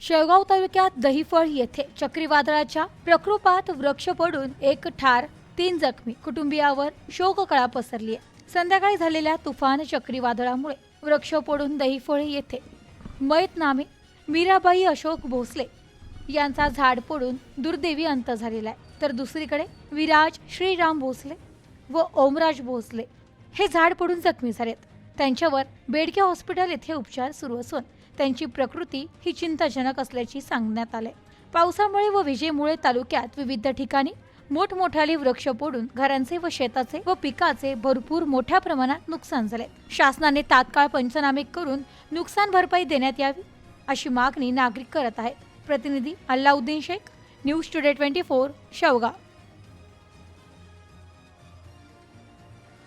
शेवगाव तालुक्यात दहिफळ येथे चक्रीवादळाच्या प्रकृपात वृक्ष पडून एक ठार तीन जखमी कुटुंबियावर शोककळा पसरली आहे. संध्याकाळी झालेल्या तुफान चक्रीवादळामुळे वृक्ष पडून दहिफळ येथे मयत नामे मीराबाई अशोक भोसले यांचा झाड पडून दुर्दैवी अंत झालेला आहे. तर दुसरीकडे विराज श्रीराम भोसले व ओमराज भोसले हे झाड पडून जखमी झालेत. त्यांच्यावर बेडके हॉस्पिटल येथे उपचार सुरू असून त्यांची प्रकृती ही चिंताजनक असल्याची सांगण्यात आले. पावसामुळे व विजेमुळे तालुक्यात विविध ठिकाणी मोठमोठाले वृक्ष पडून घरांचे व शेताचे व पिकाचे भरपूर मोठ्या प्रमाणात नुकसान झाले. शासनाने तात्काळ पंचनामे करून नुकसान भरपाई देण्यात यावी अशी मागणी नागरिक करत आहेत. प्रतिनिधी Allauddin Shaikh news today twenty four Shevgaon.